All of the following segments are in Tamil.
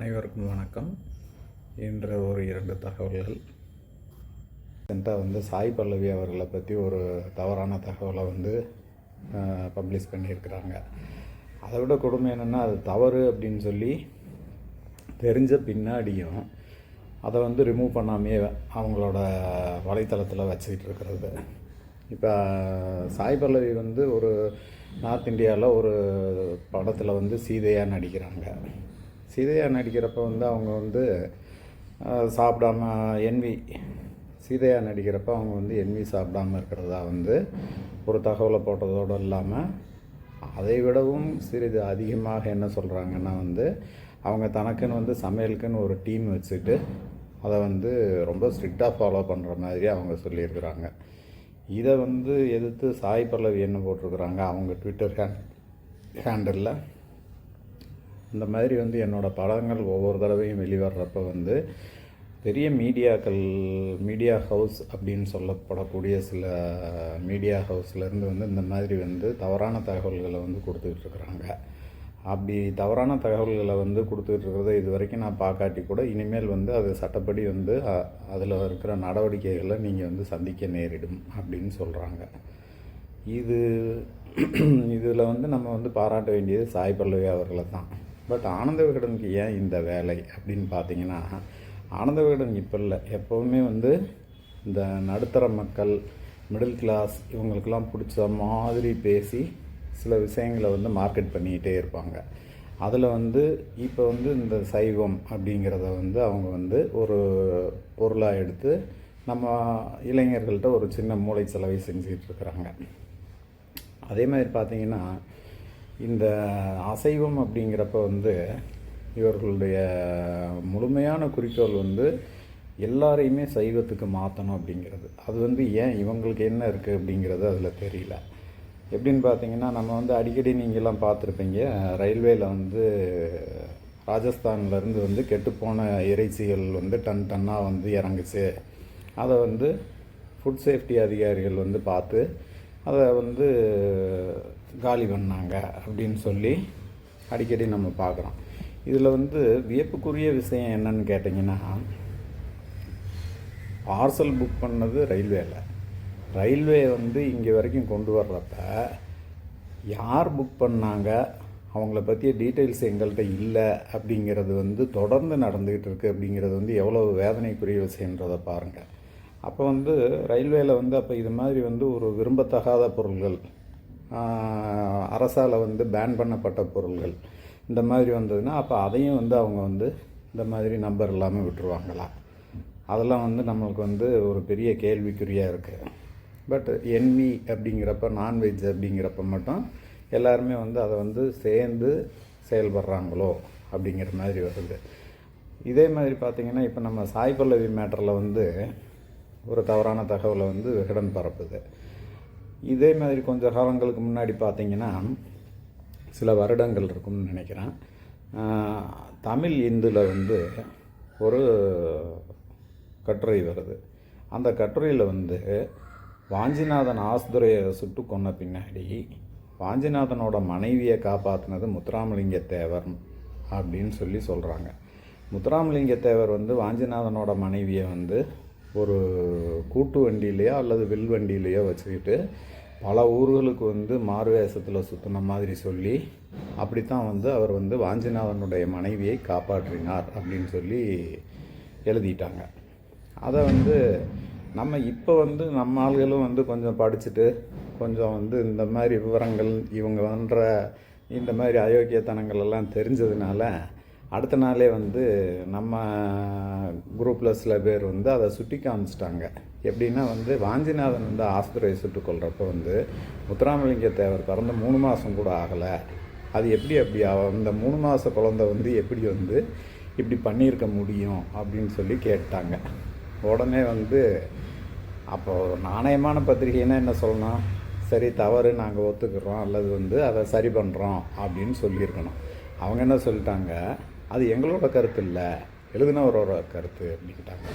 அனைவருக்கும் வணக்கம். என்ற ஒரு இரண்டு தகவல்கள். ரீசெண்டாக வந்து சாய் பல்லவி அவர்களை பற்றி ஒரு தவறான தகவலை வந்து பப்ளிஷ் பண்ணியிருக்கிறாங்க. அதை விட கொடுமை என்னென்னா அது தவறு அப்படின்னு சொல்லி தெரிஞ்ச பின்னாடியும் அதை வந்து ரிமூவ் பண்ணாமே அவங்களோட வலைத்தளத்தில் வச்சுக்கிட்டு இருக்கிறது. இப்போ சாய் பல்லவி வந்து ஒரு நார்த் இந்தியாவில் ஒரு படத்தில் வந்து சீதையாக நடிக்கிறாங்க. சீதையா நடிக்கிறப்ப வந்து அவங்க வந்து சாப்பிடாம என்வி சீதையா நடிக்கிறப்ப அவங்க வந்து என்வி சாப்பிடாம இருக்கிறதா வந்து ஒரு தகவலை போட்டதோடு இல்லாமல் அதை விடவும் சிறிது அதிகமாக என்ன சொல்கிறாங்கன்னா வந்து அவங்க தனக்குன்னு வந்து சமையலுக்குன்னு ஒரு டீம் வச்சுட்டு அதை வந்து ரொம்ப ஸ்ட்ரிக்டாக ஃபாலோ பண்ணுற மாதிரி அவங்க சொல்லியிருக்கிறாங்க. இதை வந்து எதிர்த்து சாய் பல்லவி என்ன போட்டிருக்கிறாங்க அவங்க ட்விட்டர் ஹேண்ட் ஹேண்டலில்? இந்த மாதிரி வந்து என்னோடய படங்கள் ஒவ்வொரு தடவையும் வெளிவர்றப்ப வந்து பெரிய மீடியாக்கள் மீடியா ஹவுஸ் அப்படின்னு சொல்லப்படக்கூடிய சில மீடியா ஹவுஸ்லேருந்து வந்து இந்த மாதிரி வந்து தவறான தகவல்களை வந்து கொடுத்துக்கிட்டு இருக்கிறாங்க. அப்படி தவறான தகவல்களை வந்து கொடுத்துக்கிட்டு இருக்கிறத இது வரைக்கும் நான் பார்க்காட்டி கூட இனிமேல் வந்து அது சட்டப்படி வந்து அதில் இருக்கிற நடவடிக்கைகளை நீங்கள் வந்து சந்திக்க நேரிடும் அப்படின்னு சொல்கிறாங்க இது இதில் வந்து நம்ம வந்து பாராட்ட வேண்டியது சாய் பல்லவி அவர்களை தான் பட் ஆனந்த விகடனுக்கு ஏன் இந்த வேலை அப்படின்னு பார்த்தீங்கன்னா ஆனந்த விகடன் இப்போ இல்லை. எப்போவுமே வந்து இந்த நடுத்தர மக்கள் மிடில் கிளாஸ் இவங்களுக்கெல்லாம் பிடிச்ச மாதிரி பேசி சில விஷயங்களை வந்து மார்க்கெட் பண்ணிக்கிட்டே இருப்பாங்க. அதில் வந்து இப்போ வந்து இந்த சைவம் அப்படிங்கிறத வந்து அவங்க வந்து ஒரு பொருளாக எடுத்து நம்ம இளைஞர்கள்ட்ட ஒரு சின்ன மூளை செலவை செஞ்சிகிட்ருக்குறாங்க இருக்கிறாங்க. அதே மாதிரி பார்த்தீங்கன்னா இந்த அசைவம் அப்படிங்கிறப்ப வந்து இவர்களுடைய முழுமையான குறிக்கோள் வந்து எல்லாரையுமே சைவத்துக்கு மாற்றணும் அப்படிங்கிறது. அது வந்து ஏன் இவங்களுக்கு என்ன இருக்குது அப்படிங்கிறது அதில் தெரியல. எப்படின்னு பார்த்தீங்கன்னா நம்ம வந்து அடிக்கடி நீங்கள்லாம் பார்த்துருப்பீங்க ரயில்வேயில் வந்து ராஜஸ்தான்லேருந்து வந்து கெட்டுப்போன இறைச்சிகள் வந்து டன் டன்னாக வந்து இறங்குச்சு. அதை வந்து ஃபுட் சேஃப்டி அதிகாரிகள் வந்து பார்த்து அதை வந்து காலி பண்ணாங்க அப்படின்னு சொல்லி அடிக்கடி நம்ம பார்க்குறோம். இதில் வந்து வியப்புக்குரிய விஷயம் என்னன்னு கேட்டிங்கன்னா பார்சல் புக் பண்ணது ரயில்வேல ரயில்வே வந்து இங்கே வரைக்கும் கொண்டு வர்றப்ப யார் புக் பண்ணாங்க அவங்கள பற்றிய டீட்டெயில்ஸ் எங்கள்கிட்ட இல்லை அப்படிங்கிறது வந்து தொடர்ந்து நடந்துக்கிட்டு இருக்குது அப்படிங்கிறது வந்து எவ்வளோ வேதனைக்குரிய விஷயன்றதை பாருங்கள் அப்போ வந்து ரயில்வேல வந்து அப்போ இது மாதிரி வந்து ஒரு விரும்பத்தகாத பொருள்கள் அரசால் வந்து பேன் பண்ணப்பட்ட பொருள்கள் இந்த மாதிரி வந்ததுன்னா அப்போ அதையும் வந்து அவங்க வந்து இந்த மாதிரி நம்பர் இல்லாமல் விட்டுருவாங்களா? அதெல்லாம் வந்து நம்மளுக்கு வந்து ஒரு பெரிய கேள்விக்குறியாக இருக்குது பட் என்வி அப்படிங்கிறப்ப நான்வெஜ் அப்படிங்கிறப்ப மட்டும் எல்லாருமே வந்து அதை வந்து சேர்ந்து செயல்படுறாங்களோ அப்படிங்கிற மாதிரி வருது. இதே மாதிரி பார்த்திங்கன்னா இப்போ நம்ம சாய் பல்லவி மேட்டரில் வந்து ஒரு தவறான தகவலை வந்து விகடன் பரப்புது. இதே மாதிரி கொஞ்சம் காலங்களுக்கு முன்னாடி பார்த்தீங்கன்னா சில வருடங்கள் இருக்கும்னு நினைக்கிறேன். தமிழ் இந்துல வந்து ஒரு கட்டுரை வருது. அந்த கட்டுரையில் வந்து வாஞ்சிநாதன் ஆசுதுரையை சுட்டு கொன்ன பின்னாடி வாஞ்சிநாதனோட மனைவியை காப்பாற்றினது முத்துராமலிங்க தேவர் அப்படின்னு சொல்லி சொல்கிறாங்க முத்துராமலிங்க தேவர் வந்து வாஞ்சிநாதனோட மனைவியை வந்து ஒரு கூட்டு வண்டியிலையோ அல்லது வில் வண்டியிலையோ வச்சுக்கிட்டு பல ஊர்களுக்கு வந்து மாறுவேஷத்தில் சுற்றின மாதிரி சொல்லி அப்படித்தான் வந்து அவர் வந்து வாஞ்சிநாதனுடைய மனைவியை காப்பாற்றினார் அப்படின்னு சொல்லி எழுதிட்டாங்க. அதை வந்து நம்ம இப்போ வந்து நம்ம ஆள்களும் வந்து கொஞ்சம் படிச்சுட்டு கொஞ்சம் வந்து இந்த மாதிரி விவரங்கள் இவங்க பண்ணுற இந்த மாதிரி அயோக்கியத்தனங்கள் எல்லாம் தெரிஞ்சதுனால அடுத்த நாளே வந்து நம்ம குரூப்பில் சில பேர் வந்து அதை சுட்டி காமிச்சிட்டாங்க. எப்படின்னா வந்து வாஞ்சிநாதன் வந்து ஆஸ்பத்திரியை சுட்டுக் வந்து முத்துராமலிங்க தேவர் பிறந்த மூணு மாதம் கூட ஆகலை. அது எப்படி அப்படி அந்த மூணு மாத குழந்தை வந்து எப்படி வந்து இப்படி பண்ணியிருக்க முடியும் அப்படின்னு சொல்லி கேட்டாங்க. உடனே வந்து அப்போது நாணயமான பத்திரிகைன்னா என்ன சொல்லணும்? சரி தவறு நாங்கள் ஒத்துக்கிறோம் அல்லது வந்து அதை சரி பண்ணுறோம் அப்படின்னு சொல்லியிருக்கணும். அவங்க என்ன சொல்லிட்டாங்க? அது எங்களோட கருத்து இல்லை எழுதினவரோட கருத்து அப்படின்ட்டாங்க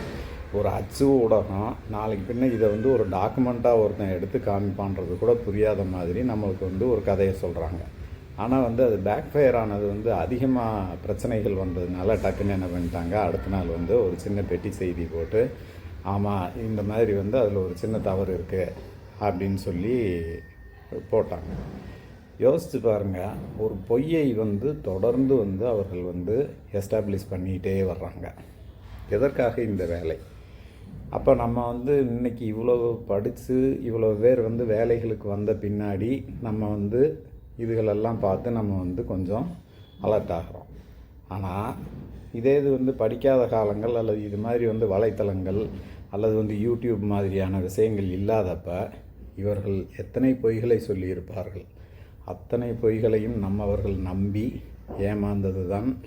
ஒரு அச்சு ஊடகம் நாளைக்கு பின்ன இதை வந்து ஒரு டாக்குமெண்ட்டாக ஒருத்தன் எடுத்து காமிப்பான்றது கூட புரியாத மாதிரி நம்மளுக்கு வந்து ஒரு கதையை சொல்கிறாங்க ஆனால் வந்து அது பேக் ஃபயர் ஆனது வந்து அதிகமாக பிரச்சனைகள் வந்ததுனால டக்குன்னு என்ன பண்ணிட்டாங்க? அடுத்த நாள் வந்து ஒரு சின்ன பெட்டி செய்தி போட்டு ஆமாம் இந்த மாதிரி வந்து அதில் ஒரு சின்ன தவறு இருக்குது அப்படின்னு சொல்லி போட்டாங்க. யோசித்து பாருங்கள் ஒரு பொய்யை வந்து தொடர்ந்து வந்து அவர்கள் வந்து எஸ்டாப்ளிஷ் பண்ணிகிட்டே வர்றாங்க. எதற்காக இந்த வேலை? அப்போ நம்ம வந்து இன்னைக்கு இவ்வளோ படித்து இவ்வளோ பேர் வந்து வேலைகளுக்கு வந்த பின்னாடி நம்ம வந்து இதுகளெல்லாம் பார்த்து நம்ம வந்து கொஞ்சம் அலர்ட் ஆகிறோம். ஆனால் இதே இது வந்து படிக்காத காலங்கள் அல்லது இது மாதிரி வந்து வலைத்தளங்கள் அல்லது வந்து யூடியூப் மாதிரியான விஷயங்கள் இல்லாதப்ப இவர்கள் எத்தனை பொய்களை சொல்லியிருப்பார்கள்? அத்தனை பொய்களையும் நம்மவர்கள் நம்பி ஏமாந்தது தான்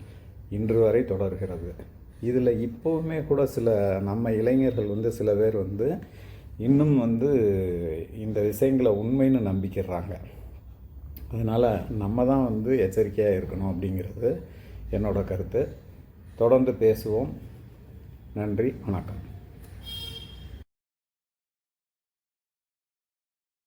இன்று வரை தொடர்கிறது. இதில் இப்போவுமே கூட சில நம்ம இளைஞர்கள் வந்து சில பேர் வந்து இன்னும் வந்து இந்த விஷயங்களை உண்மைன்னு நம்பிக்கிறாங்க. அதனால் நம்ம தான் வந்து எச்சரிக்கையாக இருக்கணும் அப்படிங்கிறது என்னோட கருத்து. தொடர்ந்து பேசுவோம். நன்றி. வணக்கம்.